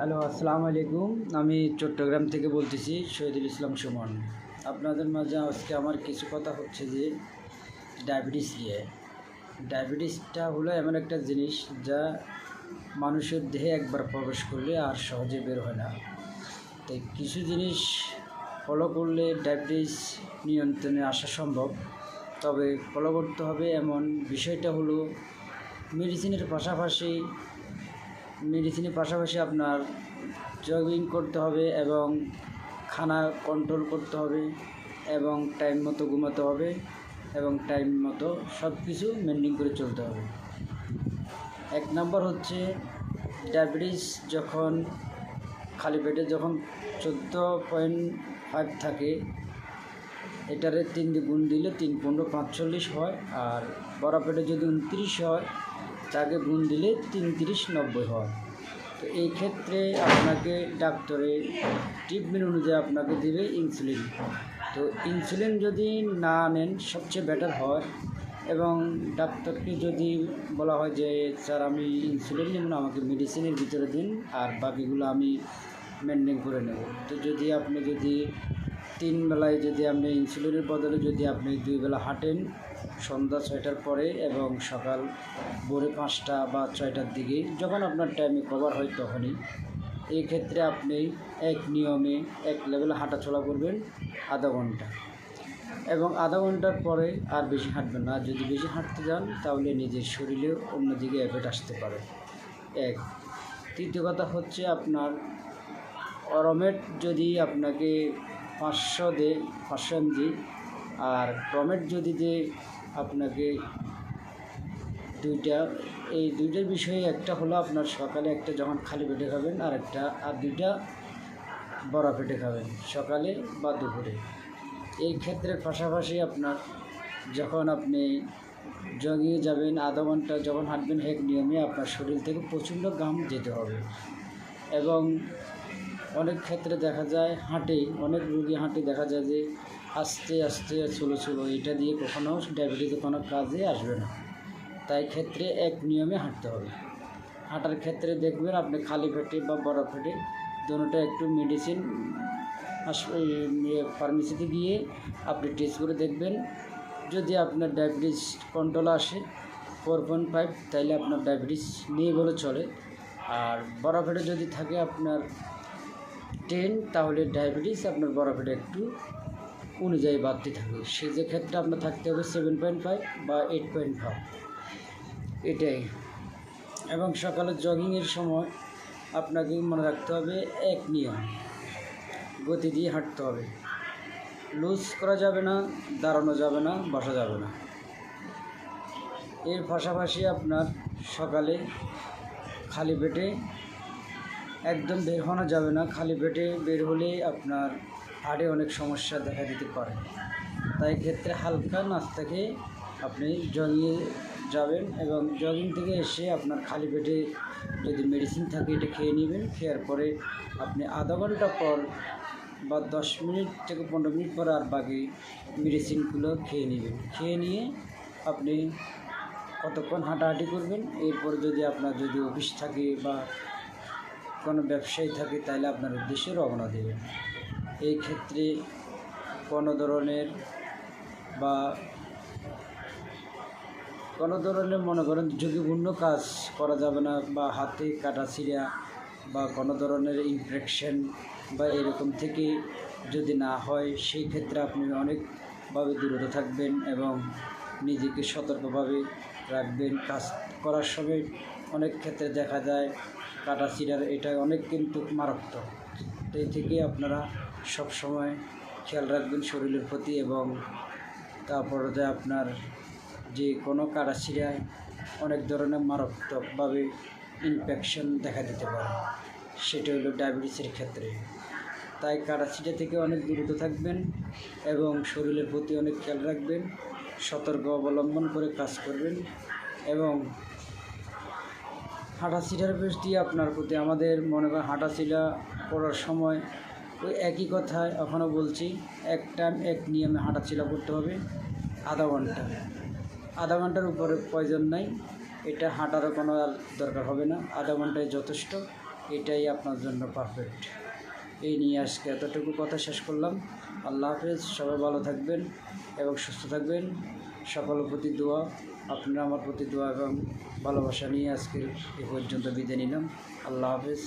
Hello, আসসালামু আলাইকুম। আমি চট্টগ্রাম থেকে বলতেছি, শহীদুল ইসলাম সুমন। আপনাদের মাঝে আজকে আমার কিছু কথা হচ্ছে যে, ডায়াবেটিস নিয়ে। ডায়াবেটিসটা হলো এমন একটা জিনিস যা মানুষের দেহে একবার প্রবেশ করলে আর সহজে বের হয় না। তাই কিছু জিনিস ফলো করলে ডায়াবেটিস নিয়ন্ত্রণে আসা সম্ভব। তবে ফলো করতে হবে এমন বিষয়টা হলো মেডিসিনের পাশাপাশি মেডিসিনের পাশাপাশি আপনার জগিং করতে হবে এবং খানা কন্ট্রোল করতে হবে এবং টাইম মতো ঘুমাতে হবে এবং টাইম মতো সব কিছু মেনটেন করে চলতে হবে। এক নম্বর হচ্ছে ডায়াবেটিস যখন খালি পেটে যখন চোদ্দ পয়েন্ট ফাইভ থাকে, এটারে তিন গুণ দিলে তিন পনেরো পাঁচচল্লিশ হয় আর বড় পেটে যদি উনত্রিশ হয় তাকে গুণ দিলে তিরিশ নব্বই হয়। তো এই ক্ষেত্রে আপনাকে ডাক্তারের ট্রিটমেন্ট অনুযায়ী আপনাকে দেবে ইনসুলিন তো ইনসুলিন যদি না নেন, সবচেয়ে বেটার হয়। এবং ডাক্তারকে যদি বলা হয় যে, স্যার, আমি ইনসুলিন নেব না, আমাকে মেডিসিনের ভিতরে দিন, আর বাকিগুলো আমি মেনটেন করে নেব। তো যদি আপনি যদি তিন বেলায় যদি আপনি ইনসুলিনের বদলে যদি আপনি দুই বেলা হাঁটেন সন্ধ্যা ছয়টার পরে এবং সকাল ভোরে পাঁচটা বা ছয়টার দিকে, যখন আপনার টাইমে কভার হয় তখনই। এই ক্ষেত্রে আপনি এক নিয়মে এক লেভেলে হাঁটাচলা করবেন আধা ঘণ্টা। এবং আধা ঘণ্টার পরে আর বেশি হাঁটবেন না। যদি বেশি হাঁটতে যান, তাহলে নিজের শরীরে অন্যদিকে এফেক্ট আসতে পারে। এক। তৃতীয় কথা হচ্ছে আপনার অরমেট যদি আপনাকে পাঁচশো দে, পাঁচশো এমজি আর প্রমেট যদি দে আপনাকে দুইটা, এই দুইটার বিষয়ে একটা হলো আপনার সকালে একটা যখন খালি পেটে খাবেন, আর একটা, আর দুইটা বড় পেটে খাবেন, সকালে বা দুপুরে। এই ক্ষেত্রের পাশাপাশি আপনার যখন আপনি জগিয়ে যাবেন, আধা ঘণ্টা যখন হাঁটবেন এক নিয়মে আপনার শরীর থেকে প্রচণ্ড ঘাম যেতে হবে। এবং অনেক ক্ষেত্রে দেখা যায় হাঁটে, অনেক রুগী হাঁটে দেখা যায় যে আস্তে আস্তে, ছোলো ছোলো, এটা দিয়ে কখনো ডায়াবেটিসে কোনো কাজে আসবে না। তাই ক্ষেত্রে এক নিয়মে হাঁটতে হবে। হাঁটার ক্ষেত্রে দেখবেন আপনি খালি পেটে বা বড় পেটে দুটোটা একটু মেডিসিন ফার্মেসিতে গিয়ে আপনি টেস্ট করে দেখবেন। যদি আপনার ডায়াবেটিস কন্ট্রোল আসে ফোর পয়েন্ট ফাইভ তাইলে আপনার ডায়াবেটিস নেই বলে চলে। আর বড় যদি থাকে আপনার টেন তাহলে ডায়াবেটিস আপনার পেটে একটু অনুযায়ী বাড়তে থাকবে সে যে ক্ষেত্রে আপনার থাকতে হবে সেভেন পয়েন্ট ফাইভ বা এইট পয়েন্ট ফাইভ এটাই। এবং সকালে জগিংয়ের সময় আপনাকে মনে রাখতে হবে এক নিয়ম, গতি দিয়ে হাঁটতে হবে। লুজ করা যাবে না, দাঁড়ানো যাবে না, বসা যাবে না। এর পাশাপাশি আপনার সকালে খালি পেটে একদম বের হওয়া যাবে না। খালি পেটে বের হলে আপনার হাড়ে অনেক সমস্যা দেখা দিতে পারে। তাই ক্ষেত্রে হালকা নাস্তাকে আপনি জগিয়ে যাবেন এবং জগিং থেকে এসে আপনার খালি পেটে যদি মেডিসিন থাকে এটা খেয়ে নেবেন। খেয়ার পরে আপনি আধা ঘণ্টা পর বা দশ মিনিট থেকে পনেরো মিনিট পর আর বাকি মেডিসিনগুলো খেয়ে নেবেন। খেয়ে নিয়ে আপনি কতক্ষণ হাঁটাহাঁটি করবেন? এরপর যদি আপনার যদি অফিস থাকে বা কোনো ব্যবসায়ী থাকে তাহলে আপনার উদ্দেশ্যে রওনা দেবেন। এই ক্ষেত্রে কোনো ধরনের বা কোনো ধরনের মনে করেন ঝুঁকিপূর্ণ কাজ করা যাবে না বা হাতে কাটা ছিঁড়া বা কোনো ধরনের ইনফেকশন বা এরকম থেকে যদি না হয়, সেই ক্ষেত্রে আপনি অনেকভাবে দূরত থাকবেন এবং নিজেকে সতর্কভাবে রাখবেন। কাজ করার সময় অনেক ক্ষেত্রে দেখা যায় কাটা ছিঁড়ার এটা অনেক কিন্তু মারাত্মক। তো এই থেকে আপনারা সব সময় খেয়াল রাখবেন শরীরের প্রতি এবং তারপরে যে আপনার যে কোনো কাটা ছিঁড়ায় অনেক ধরনের মারাত্মকভাবে ইনফেকশন দেখা দিতে পারে। সেটা হলো ডায়াবেটিসের ক্ষেত্রে। তাই ছিঁড়া থেকে অনেক দূরত থাকবেন এবং শরীরের প্রতি অনেক খেয়াল রাখবেন, সতর্ক অবলম্বন করে কাজ করবেন এবং হাঁটাছিলার প্রতি আপনার প্রতি, আমাদের মনে করেন হাঁটাছিলা করার সময় ওই একই কথায় এখনও বলছি, এক টাইম এক নিয়মে হাঁটাছিলা করতে হবে, আধা ঘণ্টা। আধা ঘণ্টার উপরে প্রয়োজন নাই, এটা হাঁটারও কোনো আর দরকার হবে না, আধা ঘন্টায় যথেষ্ট, এটাই আপনার জন্য পারফেক্ট এই নিয়ে আজকে এতটুকু কথা শেষ করলাম। আল্লাহ হাফেজ, সবাই ভালো থাকবেন এবং সুস্থ থাকবেন। সকলের প্রতি দোয়া, আপনারা আমার প্রতি দোয়া এবং ভালোবাসা নিয়ে আজকের এ পর্যন্ত বিদায় নিলাম। আল্লাহ হাফেজ।